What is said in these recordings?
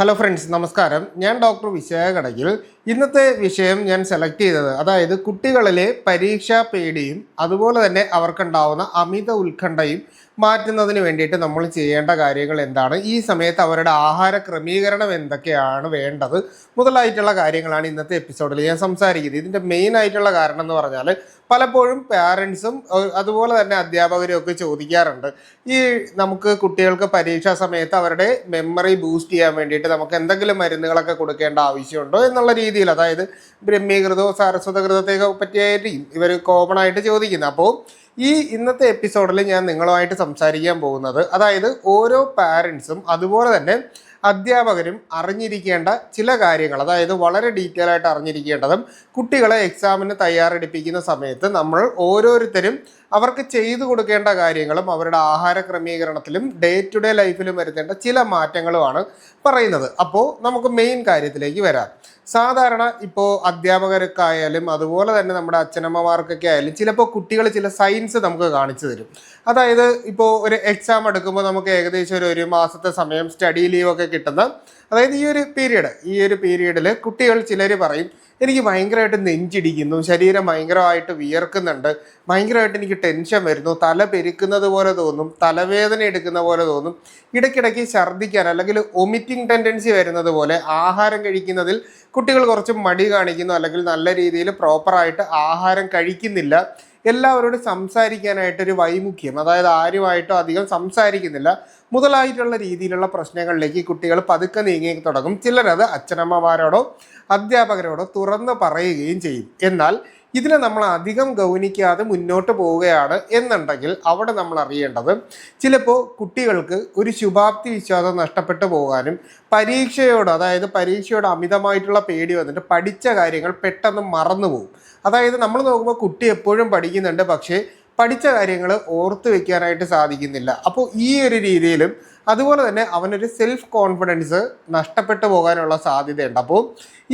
Hello friends നമസ്കാരം. ഞാൻ doctor Vishakha കടകിൽ ഇന്നത്തെ വിഷയം ഞാൻ സെലക്ട് ചെയ്തത്. അതായത് കുട്ടികളിലെ പരീക്ഷാ പേടിയും അതുപോലെ തന്നെ അവർക്കുണ്ടാവുന്ന അമിത ഉത്കണ്ഠയും മാറ്റുന്നതിന് വേണ്ടിയിട്ട് നമ്മൾ ചെയ്യേണ്ട കാര്യങ്ങൾ എന്താണ്? ഈ സമയത്ത് അവരുടെ ആഹാര ക്രമീകരണം എന്തൊക്കെയാണ് വേണ്ടത്? മുതലായിട്ടുള്ള കാര്യങ്ങളാണ് ഇന്നത്തെ എപ്പിസോഡിൽ ഞാൻ സംസാരിക്കുന്നത്. ഇതിന്റെ മെയിൻ ആയിട്ടുള്ള കാരണം എന്ന് പറഞ്ഞാൽ പലപ്പോഴും പാരൻസും അതുപോലെ തന്നെ അധ്യാപകരും ഒക്കെ ചോദിക്കാറുണ്ട്. ഈ നമുക്ക് കുട്ടികൾക്ക് പരീക്ഷാ സമയത്ത് അവരുടെ മെമ്മറി ബൂസ്റ്റ് ചെയ്യാൻ വേണ്ടിയിട്ട് നമുക്ക് എന്തെങ്കിലും മരുന്നുകളൊക്കെ കൊടുക്കേണ്ട ആവശ്യമുണ്ടോ എന്നുള്ള രീതിയിൽ അതായത് ബ്രഹ്മീകൃതവും സാരസ്വതകൃതത്തെയൊക്കെ പറ്റിയായിരിക്കും ഇവർ കോമൺ ആയിട്ട് ചോദിക്കുന്നത്. അപ്പോൾ ഈ ഇന്നത്തെ എപ്പിസോഡിൽ ഞാൻ നിങ്ങളുമായിട്ട് സംസാരിക്കാൻ പോകുന്നത് അതായത് ഓരോ പാരൻസും അതുപോലെ തന്നെ അധ്യാപകരും അറിഞ്ഞിരിക്കേണ്ട ചില കാര്യങ്ങൾ അതായത് വളരെ ഡീറ്റെയിൽ ആയിട്ട് അറിഞ്ഞിരിക്കേണ്ടതും കുട്ടികളെ എക്സാമിന് തയ്യാറെടുപ്പിക്കുന്ന സമയത്ത് നമ്മൾ ഓരോരുത്തരും അവർക്ക് ചെയ്തു കൊടുക്കേണ്ട കാര്യങ്ങളും അവരുടെ ആഹാര ക്രമീകരണത്തിലും ഡേ ടു ഡേ ലൈഫിലും വരുത്തേണ്ട ചില മാറ്റങ്ങളുമാണ് പറയുന്നത്. അപ്പോൾ നമുക്ക് മെയിൻ കാര്യത്തിലേക്ക് വരാം. സാധാരണ ഇപ്പോൾ അധ്യാപകർക്കായാലും അതുപോലെ തന്നെ നമ്മുടെ അച്ഛനമ്മമാർക്കൊക്കെ ആയാലും ചിലപ്പോൾ കുട്ടികൾ ചില സയൻസ് നമുക്ക് കാണിച്ചു തരും. അതായത് ഇപ്പോൾ ഒരു എക്സാം എടുക്കുമ്പോൾ നമുക്ക് ഏകദേശം ഒരു ഒരു മാസത്തെ സമയം സ്റ്റഡി ലീവ് ഒക്കെ കിട്ടുന്ന അതായത് ഈ ഒരു പീരീഡ് ഈ ഒരു പീരീഡിൽ കുട്ടികൾ ചിലർ പറയും എനിക്ക് ഭയങ്കരമായിട്ട് നെഞ്ചിടിക്കുന്നു ശരീരം ഭയങ്കരമായിട്ട് വിയർക്കുന്നുണ്ട് ഭയങ്കരമായിട്ട് എനിക്ക് ടെൻഷൻ വരുന്നു തല പെരുക്കുന്നത് പോലെ തോന്നും തലവേദന എടുക്കുന്ന പോലെ തോന്നും ഇടയ്ക്കിടയ്ക്ക് ഛർദ്ദിക്കാൻ അല്ലെങ്കിൽ ഒമിറ്റിംഗ് ടെൻഡൻസി വരുന്നത് പോലെ ആഹാരം കഴിക്കുന്നതിൽ കുട്ടികൾ കുറച്ച് മടി കാണിക്കുന്നു അല്ലെങ്കിൽ നല്ല രീതിയിൽ പ്രോപ്പറായിട്ട് ആഹാരം കഴിക്കുന്നില്ല. എല്ലാവരോടും സംസാരിക്കാനായിട്ടൊരു വൈമുഖ്യം അതായത് ആരുമായിട്ടും അധികം സംസാരിക്കുന്നില്ല. മുതലായിട്ടുള്ള രീതിയിലുള്ള പ്രശ്നങ്ങളിലേക്ക് കുട്ടികൾ പതുക്കെ നീങ്ങി തുടങ്ങും. ചിലരത് അച്ഛനമ്മമാരോടോ അധ്യാപകരോടോ തുറന്ന് പറയുകയും ചെയ്യും. എന്നാൽ ഇതിനെ നമ്മൾ അധികം ഗൗനിക്കാതെ മുന്നോട്ട് പോവുകയാണ് എന്നുണ്ടെങ്കിൽ അവിടെ നമ്മൾ അറിയേണ്ടത് ചിലപ്പോൾ കുട്ടികൾക്ക് ഒരു ശുഭാപ്തി വിശ്വാസം നഷ്ടപ്പെട്ടു പോകാനും പരീക്ഷയോട് അതായത് പരീക്ഷയോട് അമിതമായിട്ടുള്ള പേടി വന്നിട്ട് പഠിച്ച കാര്യങ്ങൾ പെട്ടെന്ന് മറന്നു പോകും അതായത് നമ്മൾ നോക്കുമ്പോൾ കുട്ടി എപ്പോഴും പഠിക്കുന്നുണ്ട് പക്ഷേ പഠിച്ച കാര്യങ്ങൾ ഓർത്ത് വെക്കാനായിട്ട് സാധിക്കുന്നില്ല. അപ്പോൾ ഈ ഒരു രീതിയിലും അതുപോലെ തന്നെ അവനൊരു സെൽഫ് കോൺഫിഡൻസ് നഷ്ടപ്പെട്ടു പോകാനുള്ള സാധ്യതയുണ്ട്. അപ്പോൾ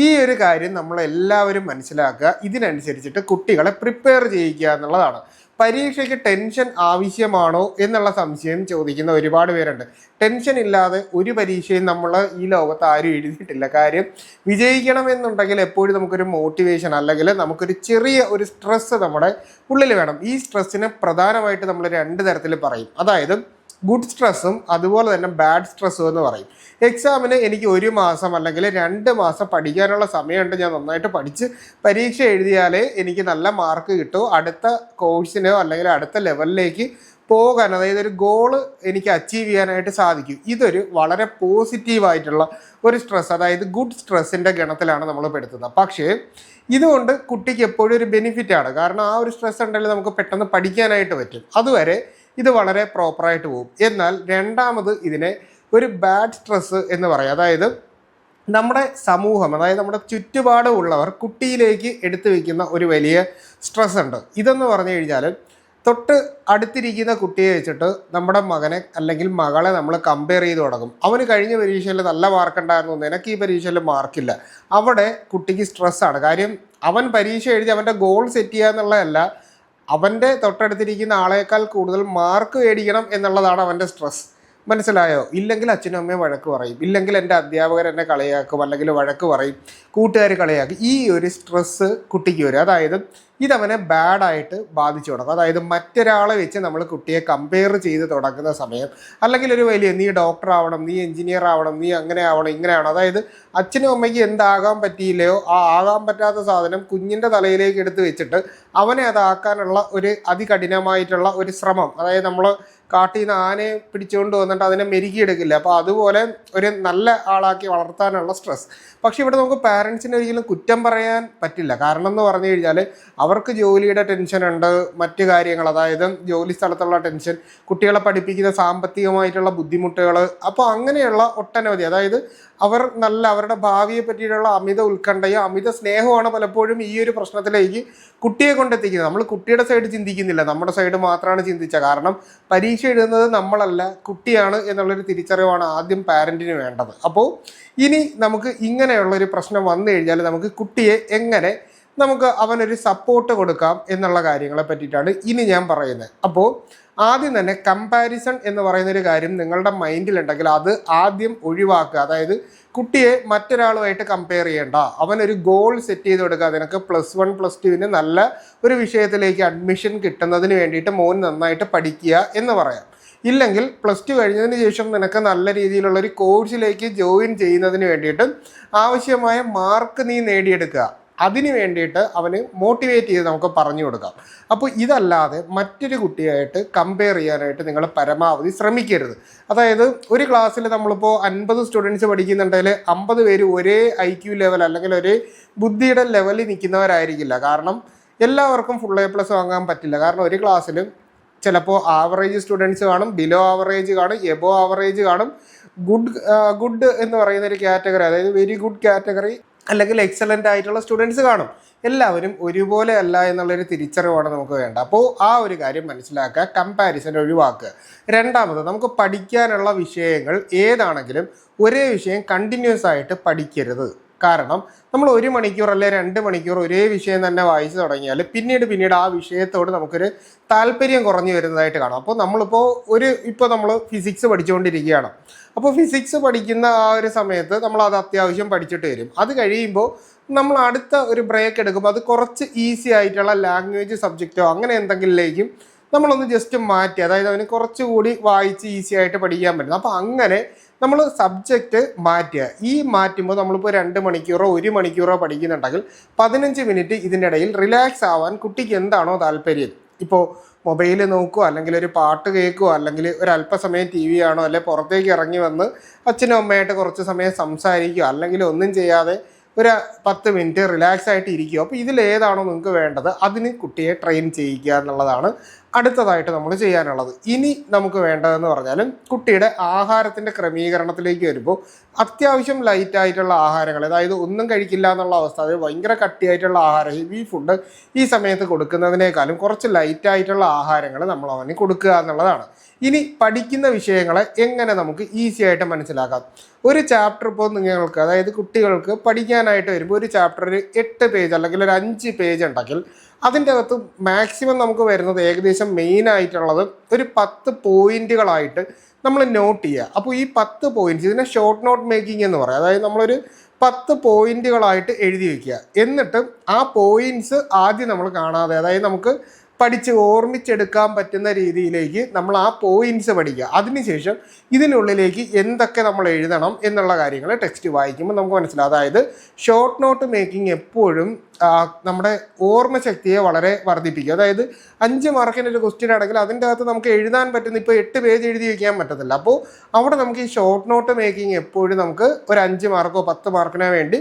ഈ ഒരു കാര്യം നമ്മളെല്ലാവരും മനസ്സിലാക്കുക. ഇതിനനുസരിച്ചിട്ട് കുട്ടികളെ പ്രിപ്പയർ ചെയ്യിക്കുക എന്നുള്ളതാണ്. പരീക്ഷയ്ക്ക് ടെൻഷൻ ആവശ്യമാണോ എന്നുള്ള സംശയം ചോദിക്കുന്ന ഒരുപാട് പേരുണ്ട്. ടെൻഷൻ ഇല്ലാതെ ഒരു പരീക്ഷയും നമ്മൾ ഈ ലോകത്ത് ആരും എഴുതിയിട്ടില്ല. കാര്യം വിജയിക്കണം എന്നുണ്ടെങ്കിൽ എപ്പോഴും നമുക്കൊരു മോട്ടിവേഷൻ അല്ലെങ്കിൽ നമുക്കൊരു ചെറിയ ഒരു സ്ട്രെസ്സ് നമ്മുടെ ഉള്ളിൽ വേണം. ഈ സ്ട്രെസ്സിനെ പ്രധാനമായിട്ട് നമ്മൾ രണ്ട് തരത്തിൽ പറയും. അതായത് ഗുഡ് സ്ട്രെസ്സും അതുപോലെ തന്നെ ബാഡ് സ്ട്രെസ്സും എന്ന് പറയും. എക്സാമിന് എനിക്ക് ഒരു മാസം അല്ലെങ്കിൽ രണ്ട് മാസം പഠിക്കാനുള്ള സമയമുണ്ട്. ഞാൻ നന്നായിട്ട് പഠിച്ച് പരീക്ഷ എഴുതിയാലേ എനിക്ക് നല്ല മാർക്ക് കിട്ടൂ. അടുത്ത കോഴ്സിനോ അല്ലെങ്കിൽ അടുത്ത ലെവലിലേക്ക് പോകാൻ അതായത് ഒരു ഗോൾ എനിക്ക് അച്ചീവ് ചെയ്യാനായിട്ട് സാധിക്കും. ഇതൊരു വളരെ പോസിറ്റീവായിട്ടുള്ള ഒരു സ്ട്രെസ് അതായത് ഗുഡ് സ്ട്രെസ്സിന്റെ ഗണത്തിലാണ് നമ്മൾ പെടുത്തുന്നത് പക്ഷേ ഇതുകൊണ്ട് കുട്ടിക്ക് എപ്പോഴും ഒരു ബെനിഫിറ്റാണ് കാരണം ആ ഒരു സ്ട്രെസ് ഉണ്ടെങ്കിൽ നമുക്ക് പെട്ടെന്ന് പഠിക്കാനായിട്ട് പറ്റും. അതുവരെ ഇത് വളരെ പ്രോപ്പറായിട്ട് പോകും. എന്നാൽ രണ്ടാമത് ഇതിനെ ഒരു ബാഡ് സ്ട്രെസ് എന്ന് പറയാം. അതായത് നമ്മുടെ സമൂഹം അതായത് നമ്മുടെ ചുറ്റുപാടുമുള്ളവർ കുട്ടിയിലേക്ക് എടുത്തു വയ്ക്കുന്ന ഒരു വലിയ സ്ട്രെസ് ഉണ്ട്. ഇതെന്ന് പറഞ്ഞു കഴിഞ്ഞാൽ തൊട്ട് അടുത്തിരിക്കുന്ന കുട്ടിയെ വെച്ചിട്ട് നമ്മുടെ മകനെ അല്ലെങ്കിൽ മകളെ നമ്മൾ കമ്പയർ ചെയ്ത് തുടങ്ങും. അവന് കഴിഞ്ഞ പരീക്ഷയിൽ നല്ല മാർക്ക് ഉണ്ടായിരുന്നു നിനക്ക് ഈ പരീക്ഷയിൽ മാർക്കില്ല അവിടെ കുട്ടിക്ക് സ്ട്രെസ്സാണ് കാര്യം അവൻ പരീക്ഷ എഴുതി അവന്റെ ഗോൾ സെറ്റ് ചെയ്യുക എന്നുള്ളതല്ല അവന്റെ തൊട്ടടുത്തിരിക്കുന്ന ആളേക്കാൾ കൂടുതൽ മാർക്ക് മേടിക്കണം എന്നുള്ളതാണ് അവന്റെ സ്ട്രെസ് മനസ്സിലായോ? ഇല്ലെങ്കിൽ അച്ഛനും അമ്മയും വഴക്ക് പറയും. ഇല്ലെങ്കിൽ എന്റെ അധ്യാപകർ എന്നെ കളിയാക്കും അല്ലെങ്കിൽ വഴക്ക് പറയും. കൂട്ടുകാർ കളിയാക്കും. ഈ ഒരു സ്ട്രെസ്സ് കുട്ടിക്ക് വരും. അതായത് ഇതവനെ ബാഡായിട്ട് ബാധിച്ചു തുടങ്ങും. അതായത് മറ്റൊരാളെ വെച്ച് നമ്മൾ കുട്ടിയെ കമ്പയർ ചെയ്ത് തുടങ്ങുന്ന സമയം. അല്ലെങ്കിൽ ഒരു വലിയ നീ ഡോക്ടർ ആവണം നീ എഞ്ചിനീയർ ആവണം നീ അങ്ങനെ ആവണം ഇങ്ങനെ ആവണം. അതായത് അച്ഛനും അമ്മയ്ക്ക് എന്താകാൻ പറ്റിയില്ലയോ? ആ ആകാൻ പറ്റാത്ത സാധനം കുഞ്ഞിന്റെ തലയിലേക്ക് എടുത്ത് വെച്ചിട്ട് അവനെ അതാക്കാനുള്ള ഒരു അതികഠിനമായിട്ടുള്ള ഒരു ശ്രമം. അതായത് നമ്മൾ കാട്ടിൽ നിന്ന് ആനയെ പിടിച്ചുകൊണ്ട് വന്നിട്ട് അതിനെ മെരുകിയെടുക്കില്ല. അപ്പോൾ അതുപോലെ ഒരു നല്ല ആളാക്കി വളർത്താനുള്ള സ്ട്രെസ്. പക്ഷേ ഇവിടെ നമുക്ക് പാരൻസിനെ ഒരിക്കലും കുറ്റം പറയാൻ പറ്റില്ല. കാരണം എന്ന് പറഞ്ഞു കഴിഞ്ഞാൽ അവർക്ക് ജോലിയുടെ ടെൻഷൻ ഉണ്ട് മറ്റു കാര്യങ്ങൾ അതായത് ജോലി സ്ഥലത്തുള്ള ടെൻഷൻ കുട്ടികളെ പഠിപ്പിക്കുന്ന സാമ്പത്തികമായിട്ടുള്ള ബുദ്ധിമുട്ടുകൾ അപ്പോൾ അങ്ങനെയുള്ള ഒട്ടനവധി അതായത് അവർ നല്ല അവരുടെ ഭാവിയെ പറ്റിയിട്ടുള്ള അമിത ഉത്കണ്ഠയും അമിത സ്നേഹമാണ് പലപ്പോഴും ഈ ഒരു പ്രശ്നത്തിലേക്ക് കുട്ടിയെ കൊണ്ടെത്തിക്കുന്നത്. നമ്മൾ കുട്ടിയുടെ സൈഡ് ചിന്തിക്കുന്നില്ല. നമ്മുടെ സൈഡ് മാത്രമാണ് ചിന്തിച്ച കാരണം പരീക്ഷ എഴുതുന്നത് നമ്മളല്ല കുട്ടിയാണ് എന്നുള്ളൊരു തിരിച്ചറിവാണ് ആദ്യം പാരന്റിന് വേണ്ടത്. അപ്പോൾ ഇനി നമുക്ക് ഇങ്ങനെയുള്ളൊരു പ്രശ്നം വന്നു കഴിഞ്ഞാൽ നമുക്ക് കുട്ടിയെ എങ്ങനെ നമുക്ക് അവനൊരു സപ്പോർട്ട് കൊടുക്കാം എന്നുള്ള കാര്യങ്ങളെ പറ്റിയിട്ടാണ് ഇനി ഞാൻ പറയുന്നത്. അപ്പോൾ ആദ്യം തന്നെ കമ്പാരിസൺ എന്ന് പറയുന്ന ഒരു കാര്യം നിങ്ങളുടെ മൈൻഡിലുണ്ടെങ്കിൽ അത് ആദ്യം ഒഴിവാക്കുക. അതായത് കുട്ടിയെ മറ്റൊരാളുമായിട്ട് കമ്പയർ ചെയ്യേണ്ട. അവനൊരു ഗോൾ സെറ്റ് ചെയ്ത് കൊടുക്കുക. നിനക്ക് പ്ലസ് വൺ പ്ലസ് ടുവിന് നല്ല ഒരു വിഷയത്തിലേക്ക് അഡ്മിഷൻ കിട്ടുന്നതിന് വേണ്ടിയിട്ട് മോൻ നന്നായിട്ട് പഠിക്കുക എന്ന് പറയാം. ഇല്ലെങ്കിൽ പ്ലസ് ടു കഴിഞ്ഞതിന് ശേഷം നിനക്ക് നല്ല രീതിയിലുള്ള ഒരു കോഴ്സിലേക്ക് ജോയിൻ ചെയ്യുന്നതിന് വേണ്ടിയിട്ട് ആവശ്യമായ മാർക്ക് നീ നേടിയെടുക്കുക. അതിന് വേണ്ടിയിട്ട് അവന് മോട്ടിവേറ്റ് ചെയ്ത് നമുക്ക് പറഞ്ഞു കൊടുക്കാം. അപ്പോൾ ഇതല്ലാതെ മറ്റൊരു കുട്ടിയായിട്ട് കമ്പയർ ചെയ്യാനായിട്ട് നിങ്ങൾ പരമാവധി ശ്രമിക്കരുത്. അതായത് ഒരു ക്ലാസ്സിൽ നമ്മളിപ്പോൾ അൻപത് സ്റ്റുഡൻസ് പഠിക്കുന്നുണ്ടെങ്കിൽ അമ്പത് പേര് ഒരേ ഐ ക്യു ലെവൽ അല്ലെങ്കിൽ ഒരേ ബുദ്ധിയുടെ ലെവലിൽ നിൽക്കുന്നവരായിരിക്കില്ല. കാരണം എല്ലാവർക്കും ഫുൾ എ പ്ലസ് വാങ്ങാൻ പറ്റില്ല. കാരണം ഒരു ക്ലാസ്സിലും ചിലപ്പോൾ ആവറേജ് സ്റ്റുഡൻസ് കാണും ബിലോ ആവറേജ് കാണും എബോ ആവറേജ് കാണും. ഗുഡ് ഗുഡ് എന്ന് പറയുന്ന ഒരു കാറ്റഗറി അതായത് വെരി ഗുഡ് കാറ്റഗറി അല്ലെങ്കിൽ എക്സലന്റ് ആയിട്ടുള്ള സ്റ്റുഡൻസ് കാണും. എല്ലാവരും ഒരുപോലെ അല്ല എന്നുള്ളൊരു തിരിച്ചറിവാണ് നമുക്ക് വേണ്ട അപ്പോൾ ആ ഒരു കാര്യം മനസ്സിലാക്കുക കമ്പാരിസൺ ഒഴിവാക്കുക. രണ്ടാമത് നമുക്ക് പഠിക്കാനുള്ള വിഷയങ്ങൾ ഏതാണെങ്കിലും ഒരേ വിഷയം കണ്ടിന്യൂസ് ആയിട്ട് പഠിക്കരുത്. കാരണം നമ്മൾ ഒരു മണിക്കൂർ അല്ലെ രണ്ട് മണിക്കൂർ ഒരേ വിഷയം തന്നെ വായിച്ചു തുടങ്ങിയാൽ പിന്നീട് പിന്നീട് ആ വിഷയത്തോട് നമുക്കൊരു താല്പര്യം കുറഞ്ഞു വരുന്നതായിട്ട് കാണാം. അപ്പോൾ നമ്മളിപ്പോൾ ഒരു ഇപ്പോൾ നമ്മൾ ഫിസിക്സ് പഠിച്ചുകൊണ്ടിരിക്കുകയാണ്. അപ്പോൾ ഫിസിക്സ് പഠിക്കുന്ന ആ ഒരു സമയത്ത് നമ്മൾ അത് അത്യാവശ്യം പഠിച്ചിട്ട് വരും. അത് കഴിയുമ്പോൾ നമ്മൾ അടുത്ത ഒരു ബ്രേക്ക് എടുക്കുമ്പോൾ അത് കുറച്ച് ഈസി ആയിട്ടുള്ള ലാംഗ്വേജ് സബ്ജക്റ്റോ അങ്ങനെ എന്തെങ്കിലുമിലേക്കും നമ്മളൊന്ന് ജസ്റ്റ് മാറ്റി അതായത് അവന് കുറച്ചുകൂടി വായിച്ച് ഈസി ആയിട്ട് പഠിക്കാൻ പറ്റും. അപ്പോൾ അങ്ങനെ നമ്മൾ സബ്ജക്റ്റ് മാറ്റുക. ഈ മാറ്റുമ്പോൾ നമ്മളിപ്പോൾ രണ്ട് മണിക്കൂറോ ഒരു മണിക്കൂറോ പഠിക്കുന്നുണ്ടെങ്കിൽ പതിനഞ്ച് മിനിറ്റ് ഇതിന്റെ ഇടയിൽ റിലാക്സ് ആവാൻ കുട്ടിക്ക് എന്താണോ താല്പര്യം. ഇപ്പോൾ മൊബൈൽ നോക്കുകയോ അല്ലെങ്കിൽ ഒരു പാട്ട് കേൾക്കുകയോ അല്ലെങ്കിൽ ഒരു അല്പസമയം ടി വി ആണോ അല്ലെങ്കിൽ പുറത്തേക്ക് ഇറങ്ങി വന്ന് അച്ഛനും അമ്മയായിട്ട് കുറച്ച് സമയം സംസാരിക്കുക അല്ലെങ്കിൽ ഒന്നും ചെയ്യാതെ ഒരു പത്ത് മിനിറ്റ് റിലാക്സ് ആയിട്ട് ഇരിക്കുക. അപ്പോൾ ഇതിലേതാണോ നിങ്ങൾക്ക് വേണ്ടത് അതിന് കുട്ടിയെ ട്രെയിൻ ചെയ്യുക എന്നുള്ളതാണ് അടുത്തതായിട്ട് നമ്മൾ ചെയ്യാനുള്ളത്. ഇനി നമുക്ക് വേണ്ടതെന്ന് പറഞ്ഞാലും കുട്ടിയുടെ ആഹാരത്തിന്റെ ക്രമീകരണത്തിലേക്ക് വരുമ്പോൾ അത്യാവശ്യം ലൈറ്റ് ആയിട്ടുള്ള ആഹാരങ്ങൾ അതായത് ഒന്നും കഴിക്കില്ല എന്നുള്ള അവസ്ഥ അതായത് ഭയങ്കര കട്ടിയായിട്ടുള്ള ആഹാരം ഹെവി ഫുഡ് ഈ സമയത്ത് കൊടുക്കുന്നതിനേക്കാളും കുറച്ച് ലൈറ്റ് ആയിട്ടുള്ള ആഹാരങ്ങൾ നമ്മൾ അവന് കൊടുക്കുക എന്നുള്ളതാണ്. ഇനി പഠിക്കുന്ന വിഷയങ്ങളെ എങ്ങനെ നമുക്ക് ഈസി ആയിട്ട് മനസ്സിലാക്കാം? ഒരു ചാപ്റ്റർ ഇപ്പോൾ നിങ്ങൾക്ക് അതായത് കുട്ടികൾക്ക് പഠിക്കാനായിട്ട് വരുമ്പോൾ ഒരു ചാപ്റ്ററിൽ എട്ട് പേജ് അല്ലെങ്കിൽ ഒരു അഞ്ച് പേജ് ഉണ്ടെങ്കിൽ അതിന്റെ അകത്ത് മാക്സിമം നമുക്ക് വരുന്നത് ഏകദേശം മെയിൻ ആയിട്ടുള്ളത് ഒരു പത്ത് പോയിന്റുകളായിട്ട് നമ്മൾ നോട്ട് ചെയ്യുക. അപ്പോൾ ഈ പത്ത് പോയിന്റ്സ് ഇതിനെ ഷോർട്ട് നോട്ട് മേക്കിംഗ് എന്ന് പറയും. അതായത് നമ്മളൊരു പത്ത് പോയിന്റുകളായിട്ട് എഴുതി വയ്ക്കുക എന്നിട്ട് ആ പോയിന്റ്സ് ആദ്യം നമ്മൾ കാണാതെ അതായത് നമുക്ക് പഠിച്ച് ഓർമ്മിച്ചെടുക്കാൻ പറ്റുന്ന രീതിയിലേക്ക് നമ്മൾ ആ പോയിന്റ്സ് പഠിക്കുക. അതിനുശേഷം ഇതിനുള്ളിലേക്ക് എന്തൊക്കെ നമ്മൾ എഴുതണം എന്നുള്ള കാര്യങ്ങൾ ടെക്സ്റ്റ് വായിക്കുമ്പോൾ നമുക്ക് മനസ്സിലാവും. അതായത് ഷോർട്ട് നോട്ട് മേക്കിംഗ് എപ്പോഴും നമ്മുടെ ഓർമ്മശക്തിയെ വളരെ വർദ്ധിപ്പിക്കുക അതായത് അഞ്ച് മാർക്കിന്റെ ഒരു ക്വസ്റ്റ്യൻ ആണെങ്കിൽ അതിന്റെ അകത്ത് നമുക്ക് എഴുതാൻ പറ്റുന്ന ഇപ്പോൾ എട്ട് പേജ് എഴുതി വയ്ക്കാൻ പറ്റത്തില്ല. അപ്പോൾ അവിടെ നമുക്ക് ഈ ഷോർട്ട് നോട്ട് മേക്കിംഗ് എപ്പോഴും നമുക്ക് ഒരു അഞ്ച് മാർക്കോ പത്ത് മാർക്കിനോ വേണ്ടി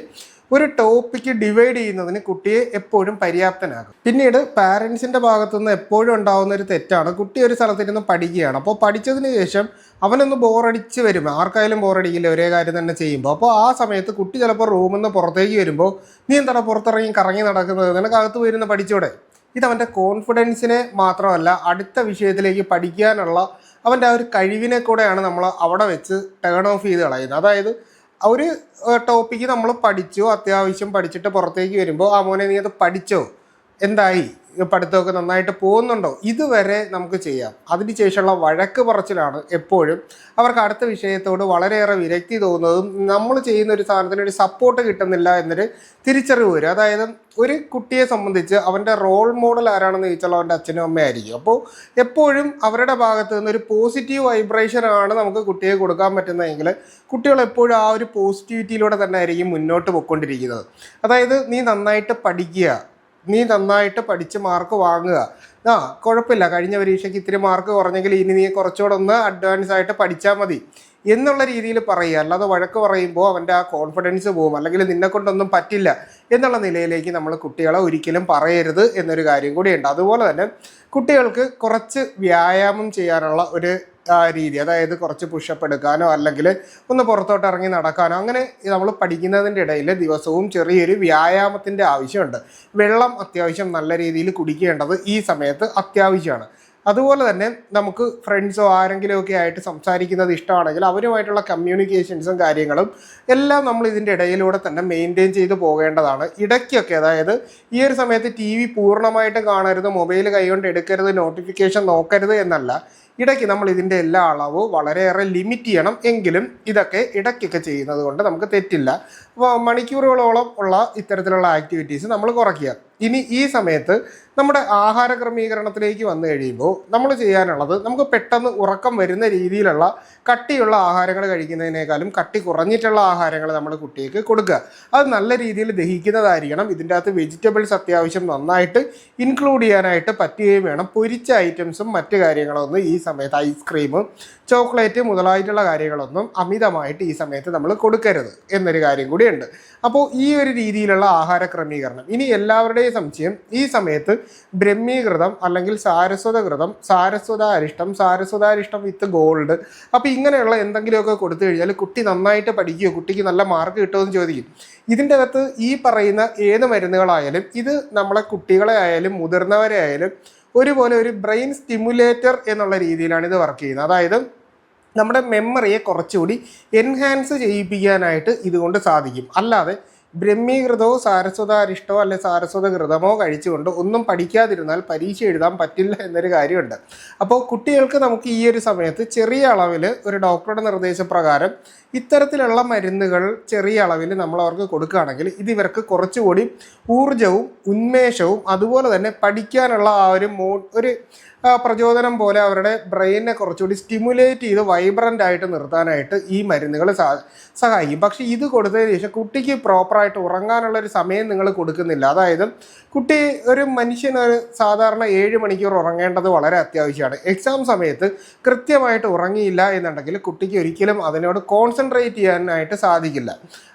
ഒരു ടോപ്പിക്ക് ഡിവൈഡ് ചെയ്യുന്നതിന് കുട്ടിയെ എപ്പോഴും പര്യാപ്തനാകും പിന്നീട് പാരൻസിന്റെ ഭാഗത്തുനിന്ന് എപ്പോഴും ഉണ്ടാകുന്ന ഒരു തെറ്റാണ് കുട്ടി ഒരു സ്ഥലത്തിരുന്ന് പഠിക്കുകയാണ്. അപ്പോൾ പഠിച്ചതിന് ശേഷം അവനൊന്ന് ബോറടിച്ച് വരും. ആർക്കായാലും ബോറടിക്കില്ല ഒരേ കാര്യം തന്നെ ചെയ്യുമ്പോൾ. അപ്പോൾ ആ സമയത്ത് കുട്ടി ചിലപ്പോൾ റൂമിൽ നിന്ന് പുറത്തേക്ക് വരുമ്പോൾ നീ എന്താണ് പുറത്തിറങ്ങി കറങ്ങി നടക്കുന്നത്? നിനക്കകത്ത് വരുന്ന പഠിച്ചൂടെ? ഇത് അവന്റെ കോൺഫിഡൻസിനെ മാത്രമല്ല അടുത്ത വിഷയത്തിലേക്ക് പഠിക്കാനുള്ള അവന്റെ ആ ഒരു കഴിവിനെ കൂടെയാണ് നമ്മൾ അവിടെ വെച്ച് ടേൺ ഓഫ് ചെയ്ത് കളയുന്നത്. അതായത് ഒരു ടോപ്പിക്ക് നമ്മൾ പഠിച്ചു അത്യാവശ്യം പഠിച്ചിട്ട് പുറത്തേക്ക് വരുമ്പോൾ ആ മോനെ നീ അത് പഠിച്ചോ? എന്തായി? പഠിത്തമൊക്കെ നന്നായിട്ട് പോകുന്നുണ്ടോ? ഇതുവരെ നമുക്ക് ചെയ്യാം. അതിനുശേഷമുള്ള വഴക്ക് പറച്ചിലാണ് എപ്പോഴും. അവർക്ക് അടുത്ത വിഷയത്തോട് വളരെയേറെ വിരക്തി തോന്നുന്നതും നമ്മൾ ചെയ്യുന്ന ഒരു സാധനത്തിന് ഒരു സപ്പോർട്ട് കിട്ടുന്നില്ല എന്നൊരു തിരിച്ചറിവ് വരും. അതായത് ഒരു കുട്ടിയെ സംബന്ധിച്ച് അവന്റെ റോൾ മോഡൽ ആരാണെന്ന് ചോദിച്ചാൽ അവന്റെ അച്ഛനും അമ്മയായിരിക്കും അപ്പോൾ എപ്പോഴും അവരുടെ ഭാഗത്ത് നിന്ന് ഒരു പോസിറ്റീവ് വൈബ്രേഷനാണ് നമുക്ക് കുട്ടിയെ കൊടുക്കാൻ പറ്റുന്നതെങ്കിൽ കുട്ടികൾ എപ്പോഴും ആ ഒരു പോസിറ്റിവിറ്റിയിലൂടെ തന്നെ ആയിരിക്കും മുന്നോട്ട് പോയിക്കൊണ്ടിരിക്കുന്നത്. അതായത് നീ നന്നായിട്ട് പഠിക്കുക. നീ നന്നായിട്ട് പഠിച്ച് മാർക്ക് വാങ്ങുക. ആ കുഴപ്പമില്ല. കഴിഞ്ഞ പരീക്ഷയ്ക്ക് ഇത്തിരി മാർക്ക് കുറഞ്ഞെങ്കിൽ ഇനി നീ കുറച്ചുകൂടെ ഒന്ന് അഡ്വാൻസ് ആയിട്ട് പഠിച്ചാൽ മതി. എന്നുള്ള രീതിയിൽ പറയുക. അല്ലാതെ വഴക്ക് പറയുമ്പോൾ അവന്റെ ആ കോൺഫിഡൻസ് പോകും അല്ലെങ്കിൽ നിന്നെ കൊണ്ടൊന്നും പറ്റില്ല എന്നുള്ള നിലയിലേക്ക് നമ്മൾ കുട്ടികളെ ഒരിക്കലും പറയരുത് എന്നൊരു കാര്യം കൂടിയുണ്ട്. അതുപോലെ തന്നെ കുട്ടികൾക്ക് കുറച്ച് വ്യായാമം ചെയ്യാനുള്ള ഒരു രീതി. അതായത് കുറച്ച് പുഷപ്പ് എടുക്കാനോ അല്ലെങ്കിൽ ഒന്ന് പുറത്തോട്ട് ഇറങ്ങി നടക്കാനോ അങ്ങനെ നമ്മൾ പഠിക്കുന്നതിന്റെ ഇടയിൽ ദിവസവും ചെറിയൊരു വ്യായാമത്തിന്റെ ആവശ്യമുണ്ട്. വെള്ളം അത്യാവശ്യം നല്ല രീതിയിൽ കുടിക്കേണ്ടത് ഈ സമയത്ത് അത്യാവശ്യമാണ്. അതുപോലെ തന്നെ നമുക്ക് ഫ്രണ്ട്സോ ആരെങ്കിലുമൊക്കെ ആയിട്ട് സംസാരിക്കുന്നത് ഇഷ്ടമാണെങ്കിൽ അവരുമായിട്ടുള്ള കമ്മ്യൂണിക്കേഷൻസും കാര്യങ്ങളും എല്ലാം നമ്മൾ ഇതിന്റെ ഇടയിലൂടെ തന്നെ മെയിന്റെയിൻ ചെയ്ത് പോകേണ്ടതാണ്. ഇടയ്ക്കൊക്കെ അതായത് ഈ ഒരു സമയത്ത് ടി വി പൂർണമായിട്ട് കാണരുത് മൊബൈൽ കൈകൊണ്ട് എടുക്കരുത് നോട്ടിഫിക്കേഷൻ നോക്കരുത് എന്നല്ല. ഇടയ്ക്ക് നമ്മൾ ഇതിന്റെ എല്ലാ അളവ് വളരെയേറെ ലിമിറ്റ് ചെയ്യണം എങ്കിലും ഇതൊക്കെ ഇടയ്ക്കൊക്കെ ചെയ്യുന്നത് കൊണ്ട് നമുക്ക് തെറ്റില്ല. അപ്പോൾ മണിക്കൂറുകളോളം ഉള്ള ഇത്തരത്തിലുള്ള ആക്ടിവിറ്റീസ് നമ്മൾ കുറയ്ക്കുക. ഇനി ഈ സമയത്ത് നമ്മുടെ ആഹാര ക്രമീകരണത്തിലേക്ക് വന്നു കഴിയുമ്പോൾ നമ്മൾ ചെയ്യാനുള്ളത് നമുക്ക് പെട്ടെന്ന് ഉറക്കം വരുന്ന രീതിയിലുള്ള കട്ടിയുള്ള ആഹാരങ്ങൾ കഴിക്കുന്നതിനേക്കാളും കട്ടി കുറഞ്ഞിട്ടുള്ള ആഹാരങ്ങൾ നമ്മൾ കുട്ടിക്ക് കൊടുക്കുക. അത് നല്ല രീതിയിൽ ദഹിക്കുന്നതായിരിക്കണം. ഇതിന്റെ അകത്ത് വെജിറ്റബിൾസ് അത്യാവശ്യം നന്നായിട്ട് ഇൻക്ലൂഡ് ചെയ്യാനായിട്ട് പറ്റുകയും വേണം. പൊരിച്ച ഐറ്റംസും മറ്റു കാര്യങ്ങളൊന്നും ഈ സമയത്ത് ഐസ്ക്രീം ചോക്ലേറ്റ് മുതലായിട്ടുള്ള കാര്യങ്ങളൊന്നും അമിതമായിട്ട് ഈ സമയത്ത് നമ്മൾ കൊടുക്കരുത് എന്നൊരു കാര്യം കൂടിയുണ്ട്. അപ്പോൾ ഈ ഒരു രീതിയിലുള്ള ആഹാര ക്രമീകരണം ഇനി എല്ലാവരുടെയും സംശയം ഈ സമയത്ത് ബ്രഹ്മീകൃതം അല്ലെങ്കിൽ സാരസ്വതകൃതം സാരസ്വത അരിഷ്ടം വിത്ത് ഗോൾഡ് അപ്പോൾ ഇങ്ങനെയുള്ള എന്തെങ്കിലുമൊക്കെ കൊടുത്തു കഴിഞ്ഞാൽ കുട്ടി നന്നായിട്ട് പഠിക്കുകയോ കുട്ടിക്ക് നല്ല മാർക്ക് കിട്ടുമോ എന്ന് ചോദിക്കും. ഇതിന്റെ അകത്ത് ഈ പറയുന്ന ഏത് മരുന്നുകളായാലും ഇത് നമ്മളെ കുട്ടികളെ ആയാലും മുതിർന്നവരെ ആയാലും ഒരുപോലെ ഒരു ബ്രെയിൻ സ്റ്റിമുലേറ്റർ എന്നുള്ള രീതിയിലാണ് ഇത് വർക്ക് ചെയ്യുന്നത്. അതായത് നമ്മുടെ മെമ്മറിയെ കുറച്ചുകൂടി എൻഹാൻസ് ചെയ്യിപ്പിക്കാനായിട്ട് ഇതുകൊണ്ട് സാധിക്കും. അല്ലാതെ ബ്രഹ്മീകൃതമോ സാരസ്വതാരിഷ്ടമോ അല്ലെ സാരസ്വത കൃതമോ കഴിച്ചുകൊണ്ട് ഒന്നും പഠിക്കാതിരുന്നാൽ പരീക്ഷ എഴുതാൻ പറ്റില്ല എന്നൊരു കാര്യമുണ്ട്. അപ്പോൾ കുട്ടികൾക്ക് നമുക്ക് ഈ ഒരു സമയത്ത് ചെറിയ അളവിൽ ഒരു ഡോക്ടറുടെ നിർദ്ദേശപ്രകാരം ഇത്തരത്തിലുള്ള മരുന്നുകൾ ചെറിയ അളവിൽ നമ്മൾ അവർക്ക് കൊടുക്കുകയാണെങ്കിൽ ഇത് ഇവർക്ക് കുറച്ചുകൂടി ഊർജവും ഉന്മേഷവും അതുപോലെ തന്നെ പഠിക്കാനുള്ള ആ ഒരു മോ ഒരു പ്രചോദനം പോലെ അവരുടെ ബ്രെയിനെ കുറച്ചുകൂടി സ്റ്റിമുലേറ്റ് ചെയ്ത് വൈബ്രന്റ് ആയിട്ട് നിർത്താനായിട്ട് ഈ മരുന്നുകൾ സഹായിക്കും. പക്ഷേ ഇത് കൊടുത്തതിന് ശേഷം കുട്ടിക്ക് പ്രോപ്പറായിട്ട് ഉറങ്ങാനുള്ള ഒരു സമയം നിങ്ങൾ കൊടുക്കുന്നില്ല. അതായത് കുട്ടി ഒരു മനുഷ്യൻ ഒരു സാധാരണ ഏഴ് മണിക്കൂർ ഉറങ്ങേണ്ടത് വളരെ അത്യാവശ്യമാണ്. എക്സാം സമയത്ത് കൃത്യമായിട്ട് ഉറങ്ങിയില്ല എന്നുണ്ടെങ്കിൽ കുട്ടിക്ക് ഒരിക്കലും അതിനോട് കോൺസെൻട്രേറ്റ് ചെയ്യാനായിട്ട് സാധിക്കില്ല.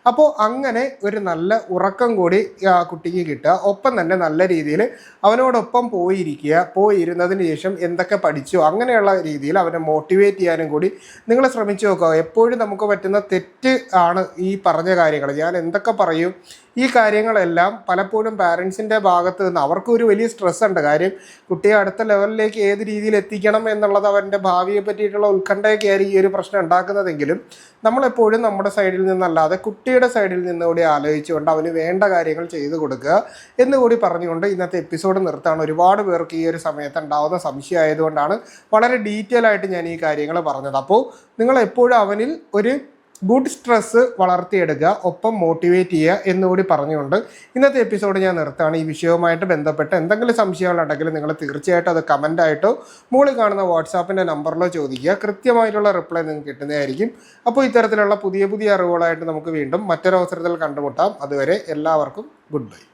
അപ്പോൾ അങ്ങനെ ഒരു നല്ല ഉറക്കം കൂടി ആ കുട്ടിക്ക് കിട്ടുക. ഒപ്പം തന്നെ നല്ല രീതിയിൽ അവനോടൊപ്പം പോയിരിക്കുക പോയിരുന്നതിന് ശേഷം എന്തൊക്കെ പഠിച്ചു അങ്ങനെയുള്ള രീതിയിൽ അവനെ മോട്ടിവേറ്റ് ചെയ്യാനും കൂടി നിങ്ങൾ ശ്രമിച്ചു നോക്കുക. എപ്പോഴും നമുക്ക് പറ്റുന്ന തെറ്റ് ആണ് ഈ പറഞ്ഞ കാര്യങ്ങൾ. ഞാൻ എന്തൊക്കെ പറയും ഈ കാര്യങ്ങളെല്ലാം പലപ്പോഴും പാരൻസിന്റെ ഭാഗത്ത് നിന്ന് അവർക്ക് ഒരു വലിയ സ്ട്രെസ് ഉണ്ട്. കാര്യം കുട്ടിയെ അടുത്ത ലെവലിലേക്ക് ഏത് രീതിയിൽ എത്തിക്കണം എന്നുള്ളത് അവന്റെ ഭാവിയെ പറ്റിയിട്ടുള്ള ഉത്കണ്ഠയൊക്കെ ആയിരിക്കും ഈ ഒരു പ്രശ്നം ഉണ്ടാക്കുന്നതെങ്കിലും നമ്മളെപ്പോഴും നമ്മുടെ സൈഡിൽ നിന്നല്ലാതെ കുട്ടിയുടെ സൈഡിൽ നിന്നുകൂടി ആലോചിച്ചുകൊണ്ട് അവന് വേണ്ട കാര്യങ്ങൾ ചെയ്തു കൊടുക്കുക എന്നുകൂടി പറഞ്ഞുകൊണ്ട് ഇന്നത്തെ എപ്പിസോഡ് നിർത്താണ് ഒരുപാട് പേർക്ക് ഈ ഒരു സമയത്ത് ഉണ്ടാവുന്ന സംശയമായതുകൊണ്ടാണ് വളരെ ഡീറ്റെയിൽ ആയിട്ട് ഞാൻ ഈ കാര്യങ്ങൾ പറഞ്ഞത്. അപ്പോൾ നിങ്ങൾ എപ്പോഴും അവനിൽ ഒരു ഗുഡ് സ്ട്രെസ് വളർത്തിയെടുക്കുക ഒപ്പം മോട്ടിവേറ്റ് ചെയ്യുക എന്നുകൂടി പറഞ്ഞുകൊണ്ട് ഇന്നത്തെ എപ്പിസോഡ് ഞാൻ നിർത്താണ് ഈ വിഷയവുമായിട്ട് ബന്ധപ്പെട്ട് എന്തെങ്കിലും സംശയങ്ങളുണ്ടെങ്കിൽ നിങ്ങൾ തീർച്ചയായിട്ടും അത് കമന്റായിട്ടോ മുകളിൽ കാണുന്ന വാട്സാപ്പിന്റെ നമ്പറിലോ ചോദിക്കുക. കൃത്യമായിട്ടുള്ള റിപ്ലൈ നിങ്ങൾക്ക് കിട്ടുന്നതായിരിക്കും. അപ്പോൾ ഇത്തരത്തിലുള്ള പുതിയ പുതിയ അറിവുകളായിട്ട് നമുക്ക് വീണ്ടും മറ്റൊരവസരത്തിൽ കണ്ടുമുട്ടാം. അതുവരെ എല്ലാവർക്കും ഗുഡ് ബൈ